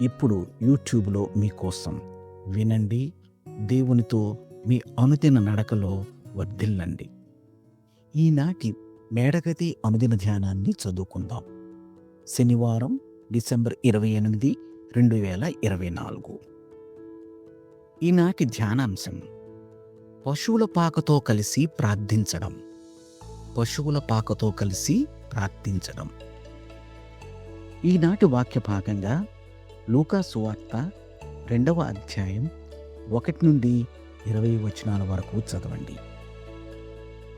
ఇప్పుడు యూట్యూబ్లో మీకోసం వినండి దేవునితో మీ అనుదిన నడకలో వర్ధిల్లండి. ఈనాటి మేడగతి అనుదిన ధ్యానాన్ని చదువుకుందాం. శనివారం డిసెంబర్ ఇరవై ఎనిమిది రెండు వేల ఇరవై నాలుగు. ఈనాటి ధ్యానాంశం పశువుల పాకతో కలిసి ప్రార్థించడం. పశువుల పాకతో కలిసి ప్రార్థించడం. ఈనాటి వాక్య భాగంగా లూకా సువార్త రెండవ అధ్యాయం ఒకటి నుండి ఇరవై వచనాల వరకు చదవండి.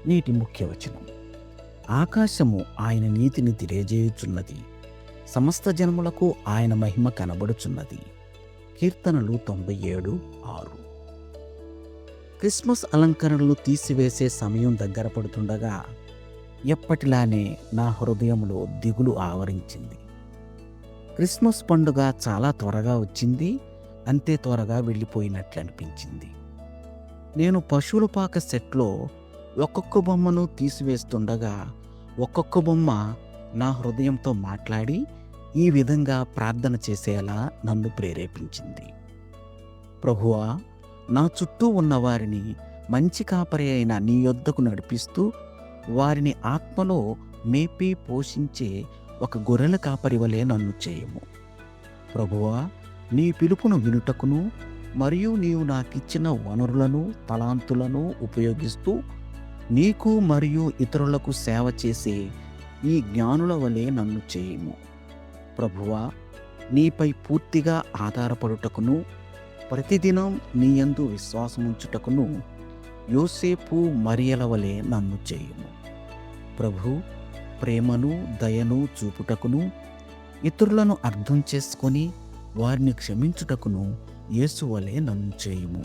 నీటి ముఖ్య వచనం. ఆకాశము ఆయన నీతిని తెలియజేయుచున్నది. సమస్త జనములకు ఆయన మహిమ కనబడుచున్నది. కీర్తనలు తొంభై ఏడు ఆరు. క్రిస్మస్ అలంకరణలు తీసివేసే సమయం దగ్గర పడుతుండగా ఎప్పటిలానే నా హృదయంలో దిగులు ఆవరించింది. క్రిస్మస్ పండుగ చాలా త్వరగా వచ్చింది అంతే త్వరగా వెళ్ళిపోయినట్లు అనిపించింది. నేను పశువుల పాక సెట్లో ఒక్కొక్క బొమ్మను తీసివేస్తుండగా ఒక్కొక్క బొమ్మ నా హృదయంతో మాట్లాడి ఈ విధంగా ప్రార్థన చేసేలా నన్ను ప్రేరేపించింది. ప్రభువా నా చుట్టూ ఉన్న వారిని మంచి కాపరి అయిన నీ యొద్దకు నడిపిస్తూ వారిని ఆత్మలో మేపి పోషించే ఒక గొర్రెల కాపరి వలె నన్ను చేయము. ప్రభువా నీ పిలుపును వినుటకును మరియు నీవు నాకిచ్చిన వనరులను తలాంతులను ఉపయోగిస్తూ నీకు మరియు ఇతరులకు సేవ చేసే ఈ జ్ఞానుల వలె నన్ను చేయము. ప్రభువా నీపై పూర్తిగా ఆధారపడుటకును ప్రతిదినం నీయందు విశ్వాసముంచుటకును యోసేపు మరియల వలె నన్ను చేయము. ప్రభు ప్రేమను దయను చూపుటకును ఇతరులను అర్థం చేసుకొని వారిని క్షమించుటకును యేసువలే నన్ను చేయుము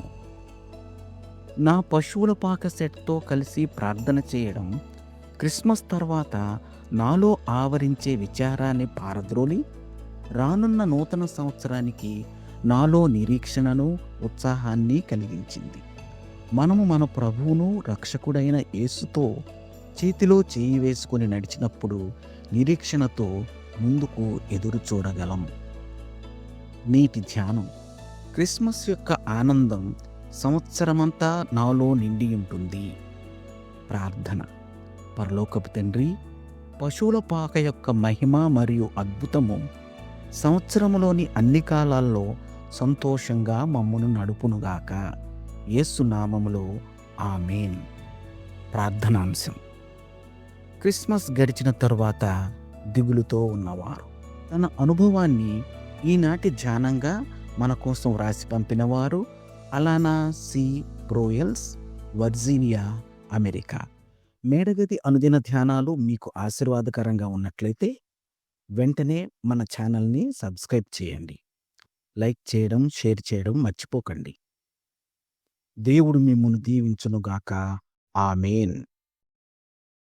నా పశువుల పాక సెట్తో కలిసి ప్రార్థన చేయడం క్రిస్మస్ తర్వాత నాలో ఆవరించే విచారాన్ని పారద్రోలి రానున్న నూతన సంవత్సరానికి నాలో నిరీక్షణను ఉత్సాహాన్ని కలిగించింది. మనము మన ప్రభువును రక్షకుడైన యేసుతో చేతిలో చేయి వేసుకొని నడిచినప్పుడు నిరీక్షణతో ముందుకు ఎదురు చూడగలం. నీటి ధ్యానం. క్రిస్మస్ యొక్క ఆనందం సంవత్సరమంతా నాలో నిండి ఉంటుంది. ప్రార్థన. పరలోకపు తండ్రి పశువుల పాక యొక్క మహిమ మరియు అద్భుతము సంవత్సరములోని అన్ని కాలాల్లో సంతోషంగా మమ్మను నడుపునుగాక. యేసు నామములో ఆమెన్. ప్రార్థనాంశం. క్రిస్మస్ గడిచిన తరువాత దిగులుతో ఉన్నవారు. తన అనుభవాన్ని ఈనాటి ధ్యానంగా మన కోసం వ్రాసి పంపినవారు Alana C. Broyles Virginia America. మేడగది అనుదిన ధ్యానాలు మీకు ఆశీర్వాదకరంగా ఉన్నట్లయితే వెంటనే మన ఛానల్ని సబ్స్క్రైబ్ చేయండి. లైక్ చేయడం షేర్ చేయడం మర్చిపోకండి. దేవుడు మిమ్మల్ని దీవించునుగాక. ఆమెన్.